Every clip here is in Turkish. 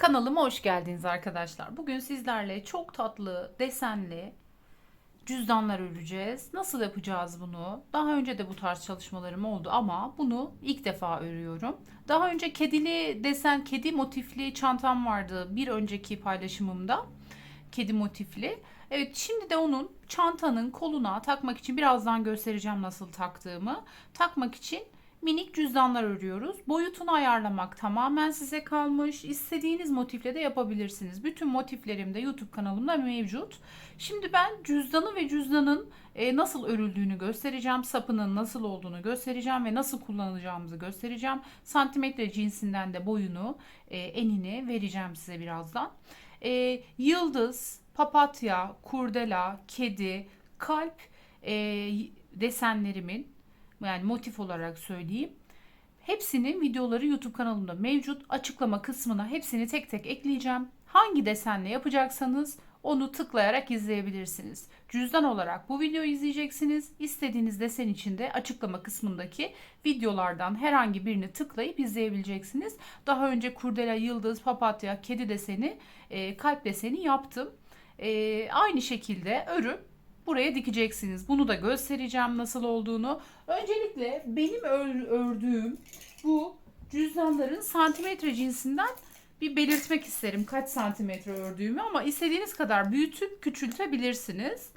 Kanalıma hoş geldiniz arkadaşlar. Bugün sizlerle çok tatlı, desenli cüzdanlar öreceğiz. Nasıl yapacağız bunu? Daha önce de bu tarz çalışmalarım oldu ama bunu ilk defa örüyorum. Daha önce kedili desen, kedi motifli çantam vardı bir önceki paylaşımımda. Kedi motifli. Evet şimdi de onun çantanın koluna takmak için birazdan göstereceğim nasıl taktığımı. Takmak için minik cüzdanlar örüyoruz. Boyutunu ayarlamak tamamen size kalmış. İstediğiniz motifle de yapabilirsiniz. Bütün motiflerim de YouTube kanalımda mevcut. Şimdi ben cüzdanı ve cüzdanın e, nasıl örüldüğünü göstereceğim. Sapının nasıl olduğunu göstereceğim ve nasıl kullanacağımızı göstereceğim. Santimetre cinsinden de boyunu, e, enini vereceğim size birazdan. E, yıldız, papatya, kurdela, kedi, kalp desenlerimin yani motif olarak söyleyeyim. Hepsinin videoları YouTube kanalımda mevcut. Açıklama kısmına hepsini tek tek ekleyeceğim. Hangi desenle yapacaksanız onu tıklayarak izleyebilirsiniz. Cüzdan olarak bu videoyu izleyeceksiniz. İstediğiniz desen için de açıklama kısmındaki videolardan herhangi birini tıklayıp izleyebileceksiniz. Daha önce kurdela, yıldız, papatya, kedi deseni, e, kalp deseni yaptım. E, aynı şekilde örüp buraya dikeceksiniz. Bunu da göstereceğim nasıl olduğunu. Öncelikle benim ör- ördüğüm bu cüzdanların santimetre cinsinden bir belirtmek isterim kaç santimetre ördüğümü ama istediğiniz kadar büyütüp küçültebilirsiniz.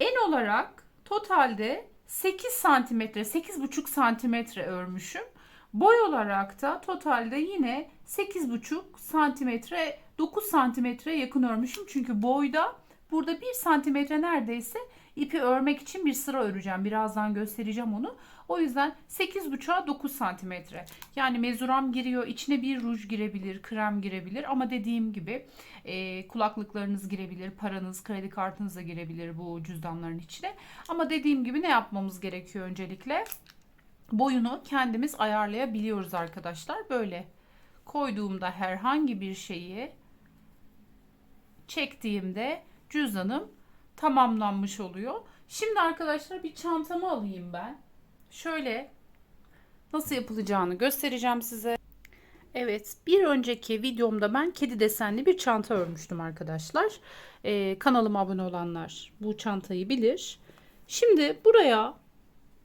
En olarak totalde 8 santimetre, 8,5 santimetre örmüşüm. Boy olarak da totalde yine 8,5 santimetre, 9 santimetre yakın örmüşüm. Çünkü boyda burada 1 santimetre neredeyse ipi örmek için bir sıra öreceğim. Birazdan göstereceğim onu. O yüzden 8,5'a 9 santimetre. Yani mezuram giriyor. içine bir ruj girebilir, krem girebilir. Ama dediğim gibi e, kulaklıklarınız girebilir, paranız, kredi kartınız da girebilir bu cüzdanların içine. Ama dediğim gibi ne yapmamız gerekiyor öncelikle? Boyunu kendimiz ayarlayabiliyoruz arkadaşlar. Böyle koyduğumda herhangi bir şeyi çektiğimde cüzdanım tamamlanmış oluyor. Şimdi arkadaşlar bir çantamı alayım ben. Şöyle nasıl yapılacağını göstereceğim size. Evet bir önceki videomda ben kedi desenli bir çanta örmüştüm arkadaşlar. Ee, kanalıma abone olanlar bu çantayı bilir. Şimdi buraya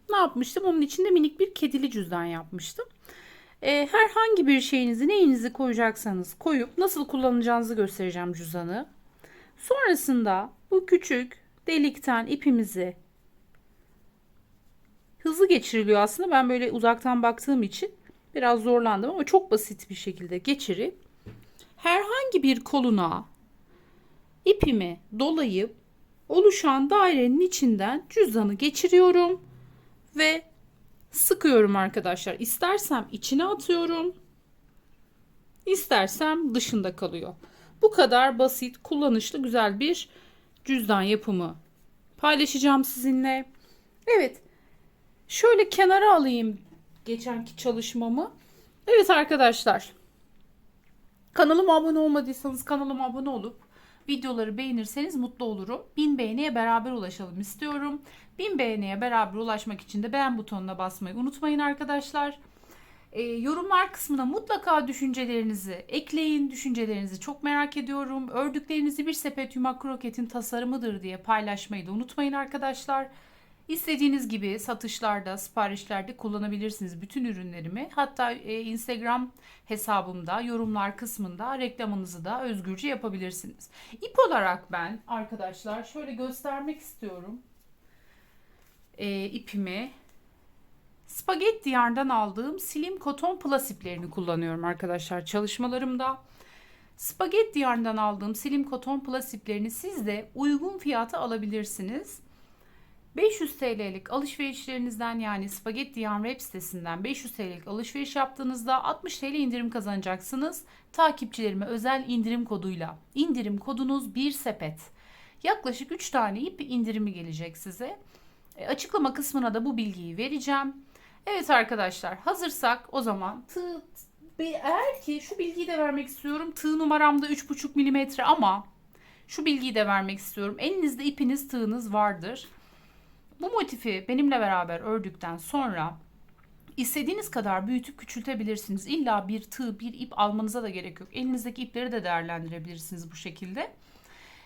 ne yapmıştım? Onun içinde minik bir kedili cüzdan yapmıştım. Ee, herhangi bir şeyinizi neyinizi koyacaksanız koyup nasıl kullanacağınızı göstereceğim cüzdanı. Sonrasında bu küçük delikten ipimizi hızlı geçiriliyor aslında. Ben böyle uzaktan baktığım için biraz zorlandım ama çok basit bir şekilde geçirip herhangi bir koluna ipimi dolayıp oluşan dairenin içinden cüzdanı geçiriyorum ve sıkıyorum arkadaşlar. İstersem içine atıyorum. istersem dışında kalıyor. Bu kadar basit, kullanışlı, güzel bir cüzdan yapımı paylaşacağım sizinle. Evet. Şöyle kenara alayım geçenki çalışmamı. Evet arkadaşlar. Kanalıma abone olmadıysanız kanalıma abone olup videoları beğenirseniz mutlu olurum. 1000 beğeniye beraber ulaşalım istiyorum. 1000 beğeniye beraber ulaşmak için de beğen butonuna basmayı unutmayın arkadaşlar. E, yorumlar kısmına mutlaka düşüncelerinizi ekleyin. Düşüncelerinizi çok merak ediyorum. Ördüklerinizi bir sepet yumak kroketin tasarımıdır diye paylaşmayı da unutmayın arkadaşlar. İstediğiniz gibi satışlarda, siparişlerde kullanabilirsiniz bütün ürünlerimi. Hatta e, Instagram hesabımda, yorumlar kısmında reklamınızı da özgürce yapabilirsiniz. İp olarak ben arkadaşlar şöyle göstermek istiyorum. E, ipimi Spagetti yarndan aldığım Slim Cotton Plus iplerini kullanıyorum arkadaşlar çalışmalarımda. Spagetti yarndan aldığım Slim Cotton Plus iplerini siz de uygun fiyata alabilirsiniz. 500 TL'lik alışverişlerinizden yani Spagetti Yarn Web sitesinden 500 TL'lik alışveriş yaptığınızda 60 TL indirim kazanacaksınız. Takipçilerime özel indirim koduyla. İndirim kodunuz bir sepet. Yaklaşık 3 tane ip indirimi gelecek size. E, açıklama kısmına da bu bilgiyi vereceğim. Evet arkadaşlar hazırsak o zaman tığ eğer ki şu bilgiyi de vermek istiyorum. Tığ numaramda 3,5 milimetre ama şu bilgiyi de vermek istiyorum. Elinizde ipiniz tığınız vardır. Bu motifi benimle beraber ördükten sonra istediğiniz kadar büyütüp küçültebilirsiniz. İlla bir tığ, bir ip almanıza da gerek yok. Elinizdeki ipleri de değerlendirebilirsiniz bu şekilde.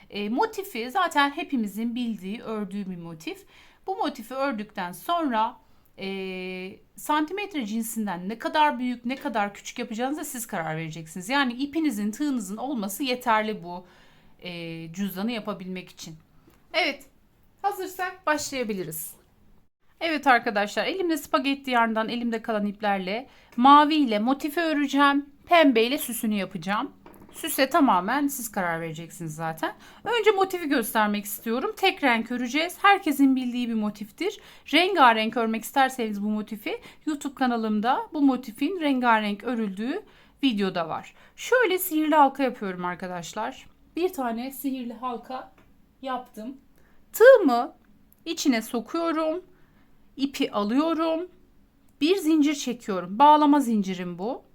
E, motifi zaten hepimizin bildiği, ördüğü bir motif. Bu motifi ördükten sonra e, santimetre cinsinden ne kadar büyük, ne kadar küçük yapacağınıza siz karar vereceksiniz. Yani ipinizin, tığınızın olması yeterli bu e, cüzdanı yapabilmek için. Evet, hazırsak başlayabiliriz. Evet arkadaşlar elimde spagetti yarndan elimde kalan iplerle mavi ile motifi öreceğim. Pembe ile süsünü yapacağım. Süse tamamen siz karar vereceksiniz zaten. Önce motifi göstermek istiyorum. Tek renk öreceğiz. Herkesin bildiği bir motiftir. Rengarenk örmek isterseniz bu motifi YouTube kanalımda bu motifin rengarenk örüldüğü videoda var. Şöyle sihirli halka yapıyorum arkadaşlar. Bir tane sihirli halka yaptım. Tığımı içine sokuyorum ipi alıyorum. Bir zincir çekiyorum. Bağlama zincirim bu.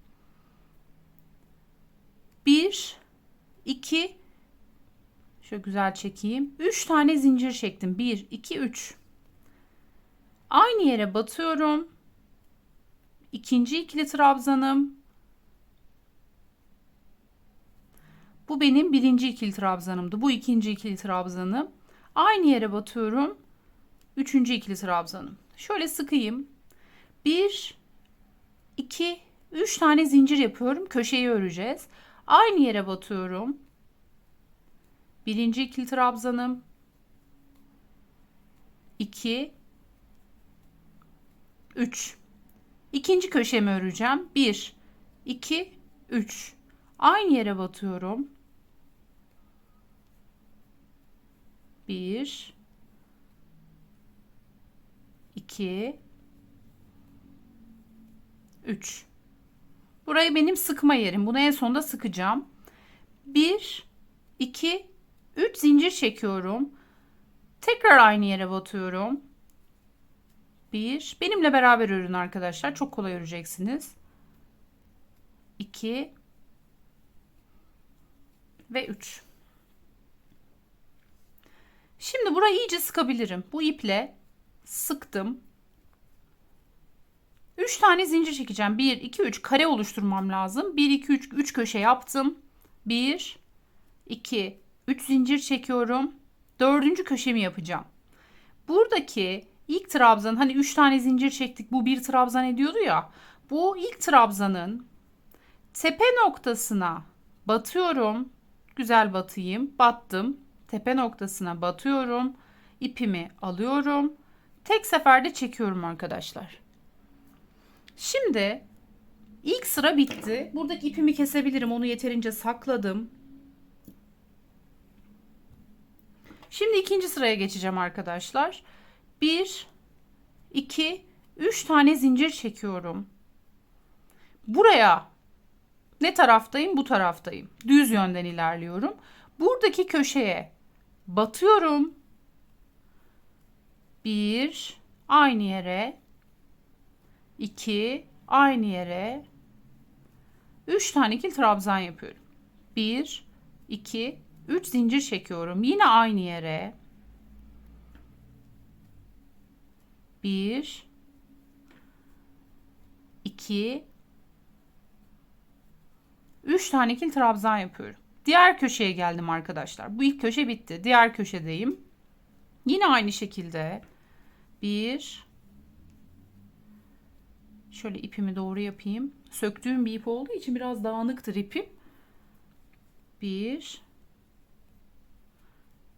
Bir, iki, şöyle güzel çekeyim. Üç tane zincir çektim. Bir, iki, üç. Aynı yere batıyorum. İkinci ikili trabzanım. Bu benim birinci ikili trabzanımdı. Bu ikinci ikili trabzanım. Aynı yere batıyorum. Üçüncü ikili trabzanım. Şöyle sıkayım. 1 2 3 tane zincir yapıyorum. Köşeyi öreceğiz. Aynı yere batıyorum. Birinci ikili trabzanım. 2 3 İkinci köşemi öreceğim. 1 2 3 Aynı yere batıyorum. 1 2 3 Burayı benim sıkma yerim. Bunu en sonda sıkacağım. 1 2 3 zincir çekiyorum. Tekrar aynı yere batıyorum. 1 Benimle beraber örün arkadaşlar. Çok kolay öreceksiniz. 2 ve 3 Şimdi burayı iyice sıkabilirim. Bu iple sıktım. 3 tane zincir çekeceğim. 1, 2, 3 kare oluşturmam lazım. 1, 2, 3, 3 köşe yaptım. 1, 2, 3 zincir çekiyorum. Dördüncü köşemi yapacağım. Buradaki ilk trabzan hani 3 tane zincir çektik bu bir trabzan ediyordu ya. Bu ilk trabzanın tepe noktasına batıyorum. Güzel batayım. Battım. Tepe noktasına batıyorum. İpimi alıyorum Tek seferde çekiyorum arkadaşlar. Şimdi ilk sıra bitti. Buradaki ipimi kesebilirim. Onu yeterince sakladım. Şimdi ikinci sıraya geçeceğim arkadaşlar. 1 2 3 tane zincir çekiyorum. Buraya ne taraftayım? Bu taraftayım. Düz yönden ilerliyorum. Buradaki köşeye batıyorum. 1 aynı yere 2 aynı yere 3 tane ikili trabzan yapıyorum. 1 2 3 zincir çekiyorum. Yine aynı yere 1 2 3 tane ikili trabzan yapıyorum. Diğer köşeye geldim arkadaşlar. Bu ilk köşe bitti. Diğer köşedeyim. Yine aynı şekilde bir şöyle ipimi doğru yapayım. Söktüğüm bir ip olduğu için biraz dağınıktır ipim. Bir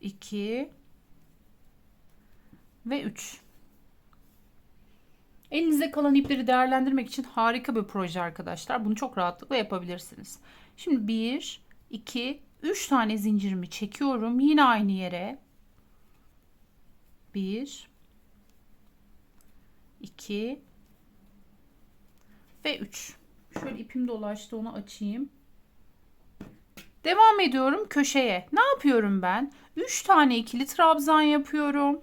iki ve üç. Elinizde kalan ipleri değerlendirmek için harika bir proje arkadaşlar. Bunu çok rahatlıkla yapabilirsiniz. Şimdi bir, iki, üç tane zincirimi çekiyorum. Yine aynı yere. Bir, 2 ve 3. Şöyle ipim dolaştı onu açayım. Devam ediyorum köşeye. Ne yapıyorum ben? 3 tane ikili trabzan yapıyorum.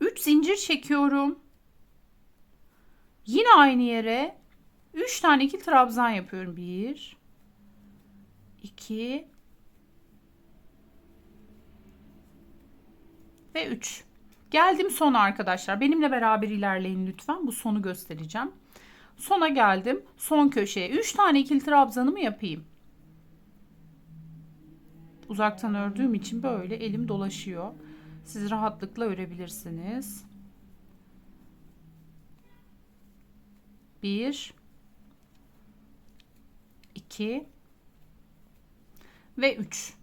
3 zincir çekiyorum. Yine aynı yere 3 tane ikili trabzan yapıyorum. 1 2 ve 3. Geldim sona arkadaşlar. Benimle beraber ilerleyin lütfen. Bu sonu göstereceğim. Sona geldim. Son köşeye 3 tane ikili trabzanımı yapayım. Uzaktan ördüğüm için böyle elim dolaşıyor. Siz rahatlıkla örebilirsiniz. 1 2 ve 3.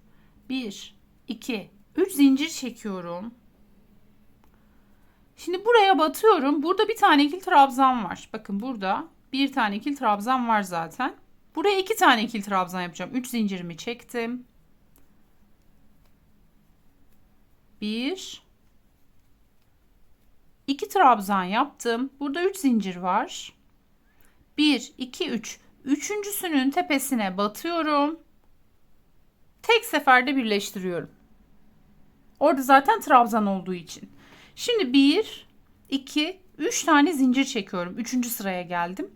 1 2 3 zincir çekiyorum. Şimdi buraya batıyorum. Burada bir tane ikili trabzan var. Bakın burada bir tane ikili trabzan var zaten. Buraya iki tane ikili trabzan yapacağım. 3 zincirimi çektim. 1 2 trabzan yaptım. Burada 3 zincir var. 1 2 3 Üçüncüsünün tepesine batıyorum. Tek seferde birleştiriyorum. Orada zaten trabzan olduğu için. Şimdi 1, 2, 3 tane zincir çekiyorum. Üçüncü sıraya geldim.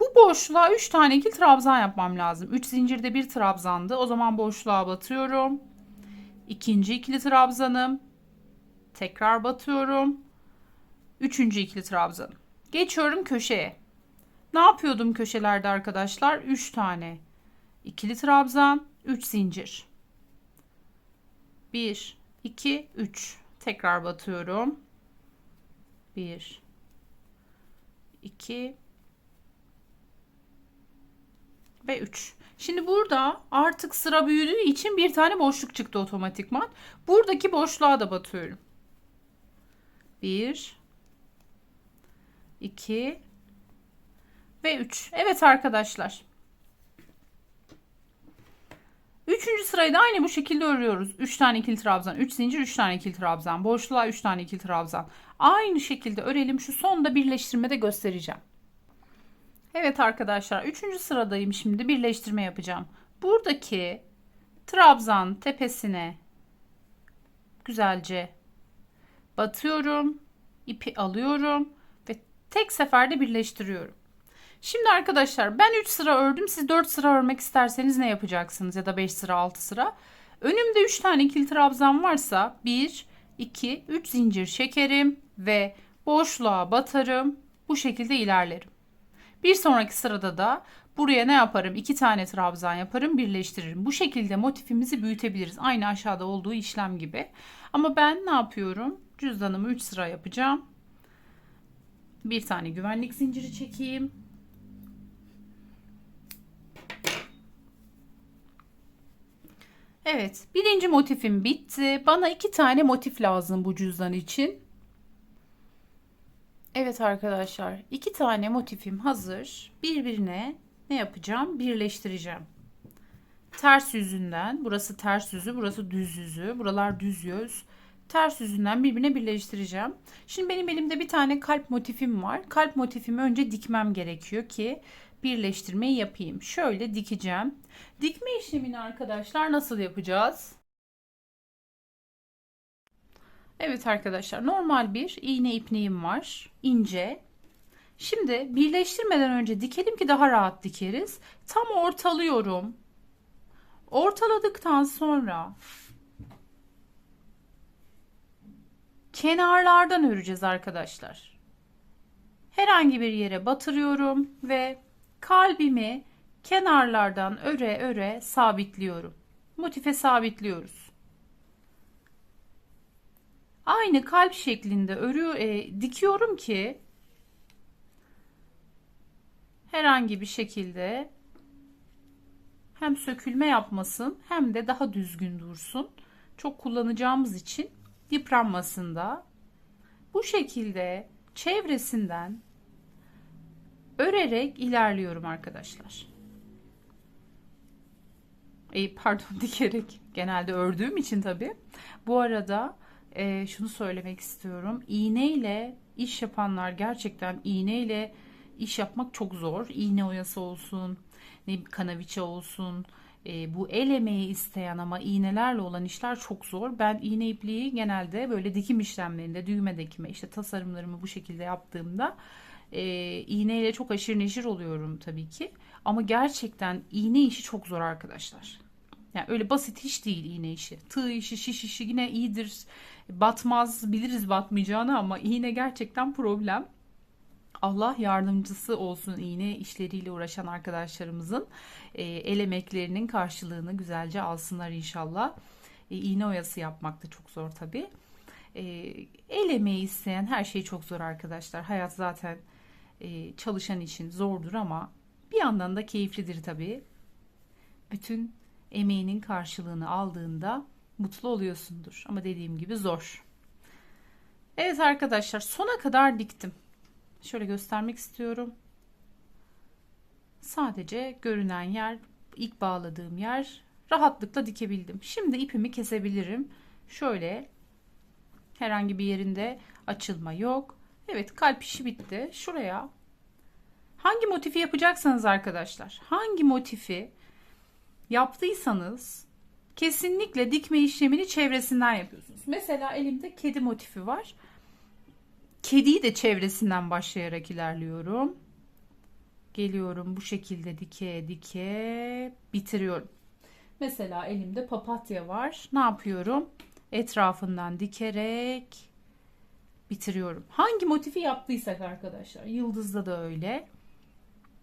Bu boşluğa 3 tane ikili trabzan yapmam lazım. 3 zincirde bir trabzandı. O zaman boşluğa batıyorum. İkinci ikili trabzanım. Tekrar batıyorum. Üçüncü ikili trabzanım. Geçiyorum köşeye. Ne yapıyordum köşelerde arkadaşlar? 3 tane. ikili trabzan, 3 zincir. 1, 2, 3. Tekrar batıyorum. 1, 2 ve 3. Şimdi burada artık sıra büyüdüğü için bir tane boşluk çıktı otomatikman. Buradaki boşluğa da batıyorum. 1 2 ve 3. Evet arkadaşlar. Üçüncü sırayı da aynı bu şekilde örüyoruz. 3 tane ikili trabzan, 3 zincir, 3 tane ikili trabzan. Boşluğa 3 tane ikili trabzan. Aynı şekilde örelim. Şu sonda birleştirmede göstereceğim. Evet arkadaşlar. Üçüncü sıradayım şimdi. Birleştirme yapacağım. Buradaki trabzan tepesine güzelce batıyorum. ipi alıyorum ve tek seferde birleştiriyorum. Şimdi arkadaşlar ben 3 sıra ördüm. Siz 4 sıra örmek isterseniz ne yapacaksınız? Ya da 5 sıra 6 sıra. Önümde 3 tane ikili trabzan varsa 1, 2, 3 zincir çekerim ve boşluğa batarım. Bu şekilde ilerlerim. Bir sonraki sırada da buraya ne yaparım? 2 tane trabzan yaparım, birleştiririm. Bu şekilde motifimizi büyütebiliriz. Aynı aşağıda olduğu işlem gibi. Ama ben ne yapıyorum? Cüzdanımı 3 sıra yapacağım. Bir tane güvenlik zinciri çekeyim. Evet, birinci motifim bitti. Bana iki tane motif lazım bu cüzdan için. Evet arkadaşlar, iki tane motifim hazır. Birbirine ne yapacağım? Birleştireceğim. Ters yüzünden, burası ters yüzü, burası düz yüzü, buralar düz yüz. Ters yüzünden birbirine birleştireceğim. Şimdi benim elimde bir tane kalp motifim var. Kalp motifimi önce dikmem gerekiyor ki birleştirmeyi yapayım. Şöyle dikeceğim. Dikme işlemini arkadaşlar nasıl yapacağız? Evet arkadaşlar normal bir iğne ipneğim var. ince. Şimdi birleştirmeden önce dikelim ki daha rahat dikeriz. Tam ortalıyorum. Ortaladıktan sonra kenarlardan öreceğiz arkadaşlar. Herhangi bir yere batırıyorum ve kalbimi kenarlardan öre öre sabitliyorum. Motife sabitliyoruz. Aynı kalp şeklinde örüyor, e, dikiyorum ki herhangi bir şekilde hem sökülme yapmasın hem de daha düzgün dursun. Çok kullanacağımız için yıpranmasın. Bu şekilde çevresinden örerek ilerliyorum arkadaşlar. E, pardon dikerek genelde ördüğüm için tabi. Bu arada e, şunu söylemek istiyorum. İğne ile iş yapanlar gerçekten iğne ile iş yapmak çok zor. İğne oyası olsun, ne kanaviçe olsun. E, bu el emeği isteyen ama iğnelerle olan işler çok zor. Ben iğne ipliği genelde böyle dikim işlemlerinde, düğme dikme, işte tasarımlarımı bu şekilde yaptığımda e, iğneyle çok aşırı neşir oluyorum tabii ki. Ama gerçekten iğne işi çok zor arkadaşlar. Yani öyle basit iş değil iğne işi. Tığ işi, şiş işi yine iyidir. Batmaz, biliriz batmayacağını ama iğne gerçekten problem. Allah yardımcısı olsun iğne işleriyle uğraşan arkadaşlarımızın e, el emeklerinin karşılığını güzelce alsınlar inşallah. E, iğne oyası yapmak da çok zor tabii. E, el emeği isteyen her şey çok zor arkadaşlar. Hayat zaten e, çalışan için zordur ama bir yandan da keyiflidir tabii. Bütün emeğinin karşılığını aldığında mutlu oluyorsundur. Ama dediğim gibi zor. Evet arkadaşlar sona kadar diktim. Şöyle göstermek istiyorum. Sadece görünen yer, ilk bağladığım yer rahatlıkla dikebildim. Şimdi ipimi kesebilirim. Şöyle herhangi bir yerinde açılma yok. Evet kalp işi bitti. Şuraya hangi motifi yapacaksanız arkadaşlar, hangi motifi yaptıysanız kesinlikle dikme işlemini çevresinden yapıyorsunuz. Mesela elimde kedi motifi var. Kediyi de çevresinden başlayarak ilerliyorum. Geliyorum bu şekilde dike dike bitiriyorum. Mesela elimde papatya var. Ne yapıyorum? Etrafından dikerek bitiriyorum. Hangi motifi yaptıysak arkadaşlar. Yıldızda da öyle.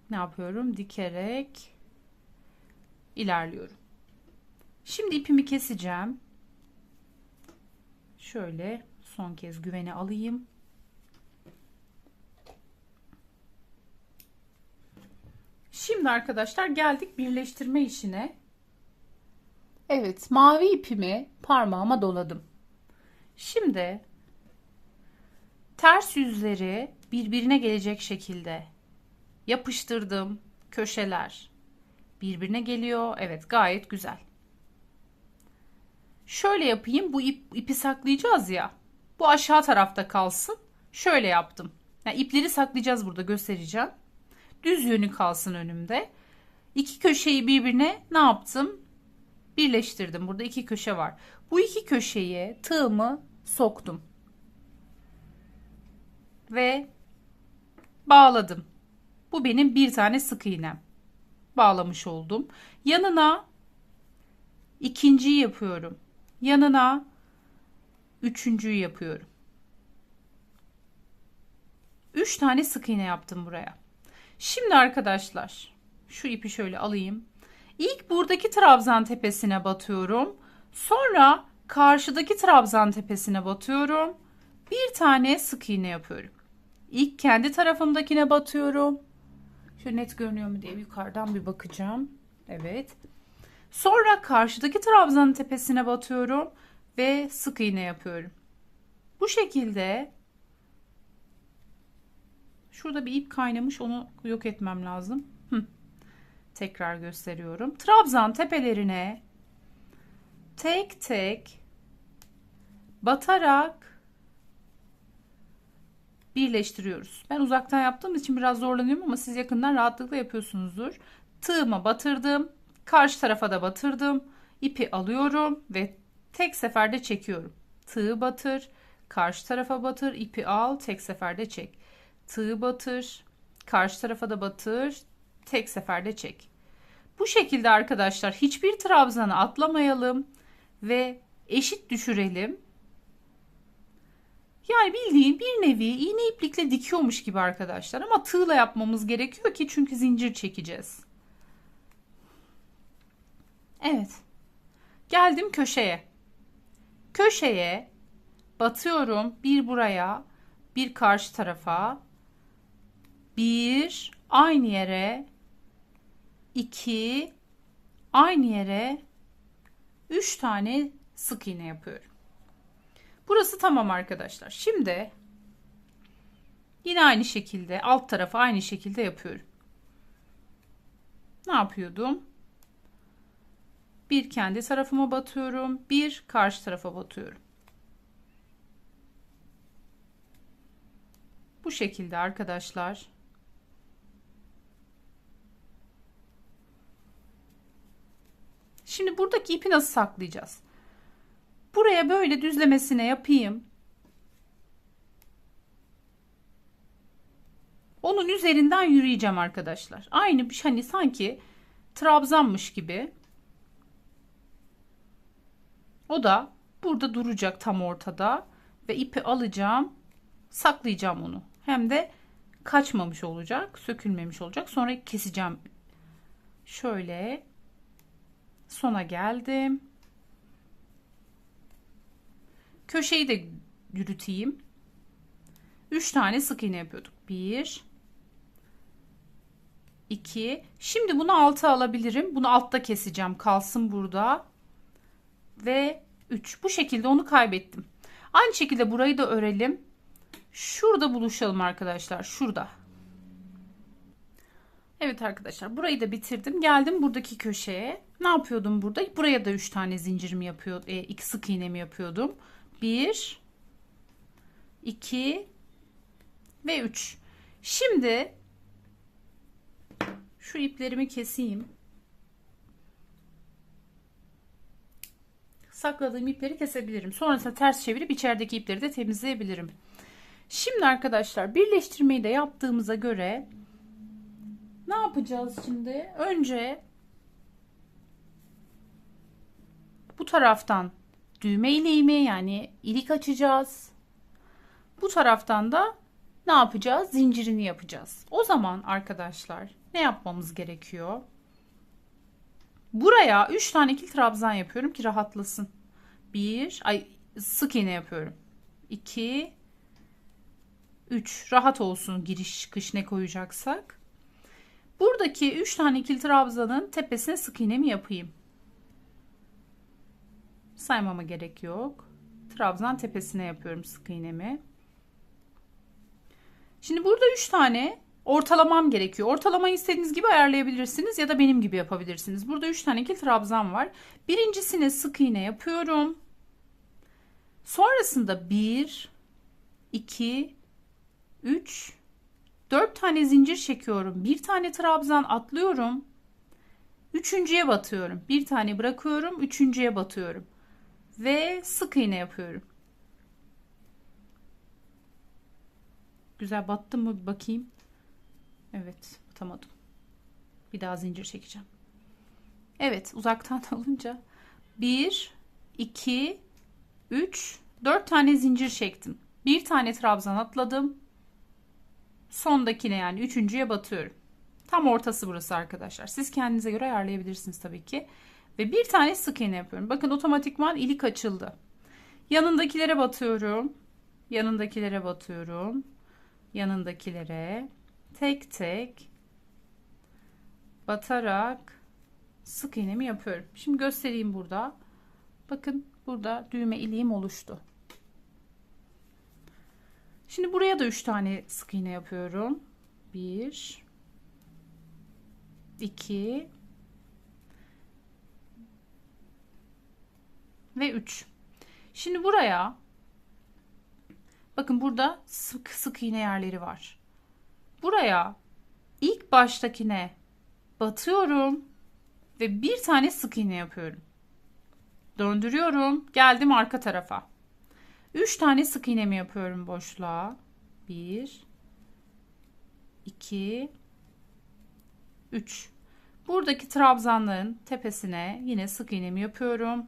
Ne yapıyorum? Dikerek ilerliyorum. Şimdi ipimi keseceğim. Şöyle son kez güvene alayım. Şimdi arkadaşlar geldik birleştirme işine. Evet mavi ipimi parmağıma doladım. Şimdi ters yüzleri birbirine gelecek şekilde yapıştırdım köşeler birbirine geliyor. Evet gayet güzel. Şöyle yapayım. Bu ip, ipi saklayacağız ya. Bu aşağı tarafta kalsın. Şöyle yaptım. Yani ipleri saklayacağız burada göstereceğim. Düz yönü kalsın önümde. İki köşeyi birbirine ne yaptım? Birleştirdim. Burada iki köşe var. Bu iki köşeye tığımı soktum. Ve bağladım. Bu benim bir tane sık iğnem bağlamış oldum. Yanına ikinciyi yapıyorum. Yanına üçüncüyü yapıyorum. Üç tane sık iğne yaptım buraya. Şimdi arkadaşlar şu ipi şöyle alayım. İlk buradaki trabzan tepesine batıyorum. Sonra karşıdaki trabzan tepesine batıyorum. Bir tane sık iğne yapıyorum. İlk kendi tarafımdakine batıyorum. Şöyle net görünüyor mu diye yukarıdan bir bakacağım. Evet. Sonra karşıdaki trabzanın tepesine batıyorum ve sık iğne yapıyorum. Bu şekilde şurada bir ip kaynamış onu yok etmem lazım. Hı. Tekrar gösteriyorum. Trabzan tepelerine tek tek batarak birleştiriyoruz. Ben uzaktan yaptığım için biraz zorlanıyorum ama siz yakından rahatlıkla yapıyorsunuzdur. Tığıma batırdım. Karşı tarafa da batırdım. İpi alıyorum ve tek seferde çekiyorum. Tığı batır, karşı tarafa batır, ipi al, tek seferde çek. Tığı batır, karşı tarafa da batır, tek seferde çek. Bu şekilde arkadaşlar hiçbir trabzanı atlamayalım ve eşit düşürelim. Yani bildiğin bir nevi iğne iplikle dikiyormuş gibi arkadaşlar. Ama tığla yapmamız gerekiyor ki çünkü zincir çekeceğiz. Evet. Geldim köşeye. Köşeye batıyorum. Bir buraya, bir karşı tarafa. Bir aynı yere. iki aynı yere. Üç tane sık iğne yapıyorum. Burası tamam arkadaşlar. Şimdi yine aynı şekilde alt tarafı aynı şekilde yapıyorum. Ne yapıyordum? Bir kendi tarafıma batıyorum. Bir karşı tarafa batıyorum. Bu şekilde arkadaşlar. Şimdi buradaki ipi nasıl saklayacağız? Buraya böyle düzlemesine yapayım. Onun üzerinden yürüyeceğim arkadaşlar. Aynı bir hani sanki trabzanmış gibi. O da burada duracak tam ortada ve ipi alacağım, saklayacağım onu. Hem de kaçmamış olacak, sökülmemiş olacak. Sonra keseceğim. Şöyle sona geldim. Köşeyi de yürüteyim. 3 tane sık iğne yapıyorduk. 1 2 Şimdi bunu alta alabilirim. Bunu altta keseceğim. Kalsın burada. Ve 3. Bu şekilde onu kaybettim. Aynı şekilde burayı da örelim. Şurada buluşalım arkadaşlar. Şurada. Evet arkadaşlar burayı da bitirdim. Geldim buradaki köşeye. Ne yapıyordum burada? Buraya da 3 tane zincirimi yapıyordum. E, iki sık iğnemi yapıyordum. 1 2 ve 3. Şimdi şu iplerimi keseyim. Sakladığım ipleri kesebilirim. Sonrasında ters çevirip içerideki ipleri de temizleyebilirim. Şimdi arkadaşlar birleştirmeyi de yaptığımıza göre ne yapacağız şimdi? Önce bu taraftan düğme ileğimi yani ilik açacağız. Bu taraftan da ne yapacağız? Zincirini yapacağız. O zaman arkadaşlar ne yapmamız gerekiyor? Buraya 3 tane ikili trabzan yapıyorum ki rahatlasın. 1 ay sık iğne yapıyorum. 2 3 rahat olsun giriş çıkış ne koyacaksak. Buradaki 3 tane ikili trabzanın tepesine sık iğne mi yapayım? Saymama gerek yok. Trabzan tepesine yapıyorum sık iğnemi. Şimdi burada 3 tane ortalamam gerekiyor. Ortalamayı istediğiniz gibi ayarlayabilirsiniz ya da benim gibi yapabilirsiniz. Burada 3 tane ikili trabzan var. Birincisine sık iğne yapıyorum. Sonrasında 1 2 3 4 tane zincir çekiyorum. Bir tane trabzan atlıyorum. Üçüncüye batıyorum. Bir tane bırakıyorum. Üçüncüye batıyorum. Ve sık iğne yapıyorum. Güzel battı mı bir bakayım. Evet batamadım. Bir daha zincir çekeceğim. Evet uzaktan alınca 1 2 3 4 tane zincir çektim. Bir tane trabzan atladım. Sondakine yani üçüncüye batıyorum. Tam ortası burası arkadaşlar. Siz kendinize göre ayarlayabilirsiniz tabii ki. Ve bir tane sık iğne yapıyorum. Bakın otomatikman ilik açıldı. Yanındakilere batıyorum. Yanındakilere batıyorum. Yanındakilere tek tek batarak sık iğnemi yapıyorum. Şimdi göstereyim burada. Bakın burada düğme iliğim oluştu. Şimdi buraya da 3 tane sık iğne yapıyorum. 1 2 ve 3. Şimdi buraya bakın burada sık sık iğne yerleri var. Buraya ilk baştakine batıyorum ve bir tane sık iğne yapıyorum. Döndürüyorum. Geldim arka tarafa. 3 tane sık iğnemi yapıyorum boşluğa. 1 2 3 Buradaki trabzanların tepesine yine sık iğnemi yapıyorum.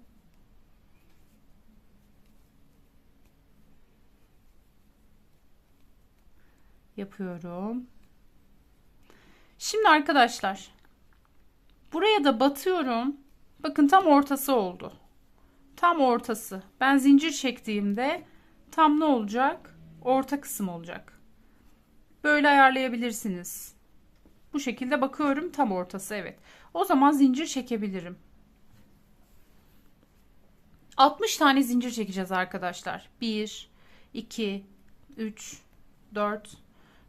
Yapıyorum. Şimdi arkadaşlar buraya da batıyorum. Bakın tam ortası oldu tam ortası. Ben zincir çektiğimde tam ne olacak? Orta kısım olacak. Böyle ayarlayabilirsiniz. Bu şekilde bakıyorum tam ortası evet. O zaman zincir çekebilirim. 60 tane zincir çekeceğiz arkadaşlar. 1 2 3 4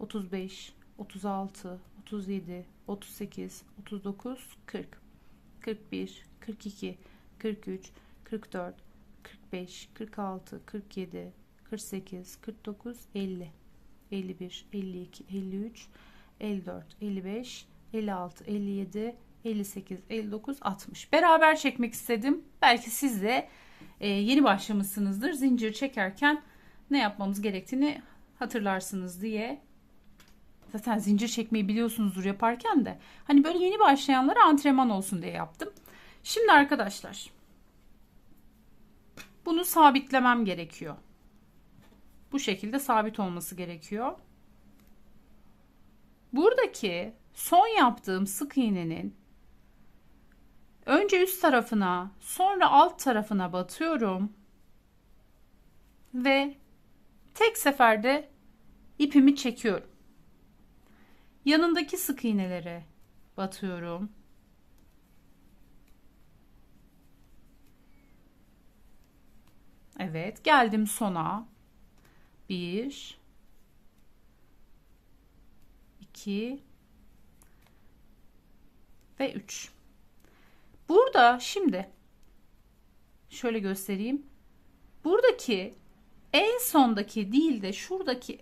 35, 36, 37, 38, 39, 40, 41, 42, 43, 44, 45, 46, 47, 48, 49, 50, 51, 52, 53, 54, 55, 56, 57, 58, 59, 60. Beraber çekmek istedim. Belki siz de e, yeni başlamışsınızdır. Zincir çekerken ne yapmamız gerektiğini hatırlarsınız diye. Zaten zincir çekmeyi biliyorsunuzdur yaparken de. Hani böyle yeni başlayanlara antrenman olsun diye yaptım. Şimdi arkadaşlar bunu sabitlemem gerekiyor. Bu şekilde sabit olması gerekiyor. Buradaki son yaptığım sık iğnenin önce üst tarafına, sonra alt tarafına batıyorum ve tek seferde ipimi çekiyorum. Yanındaki sık iğnelere batıyorum. Evet, geldim sona. 1 2 ve 3. Burada şimdi şöyle göstereyim. Buradaki en sondaki değil de şuradaki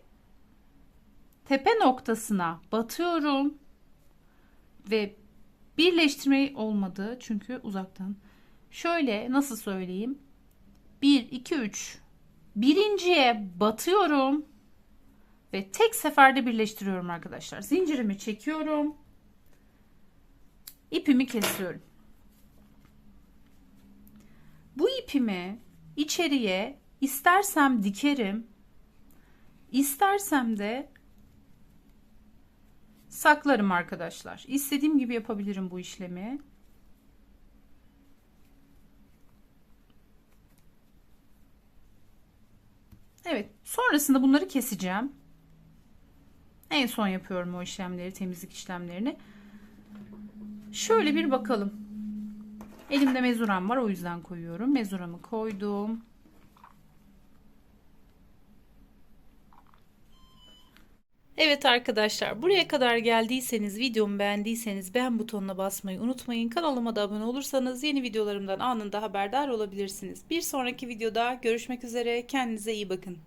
tepe noktasına batıyorum ve birleştirmeyi olmadı çünkü uzaktan. Şöyle nasıl söyleyeyim? 1 2 3 birinciye batıyorum ve tek seferde birleştiriyorum arkadaşlar. Zincirimi çekiyorum. ipimi kesiyorum. Bu ipimi içeriye istersem dikerim, istersem de saklarım arkadaşlar. İstediğim gibi yapabilirim bu işlemi. Evet, sonrasında bunları keseceğim. En son yapıyorum o işlemleri, temizlik işlemlerini. Şöyle bir bakalım. Elimde mezuram var o yüzden koyuyorum. Mezuramı koydum. Evet arkadaşlar buraya kadar geldiyseniz videomu beğendiyseniz beğen butonuna basmayı unutmayın. Kanalıma da abone olursanız yeni videolarımdan anında haberdar olabilirsiniz. Bir sonraki videoda görüşmek üzere kendinize iyi bakın.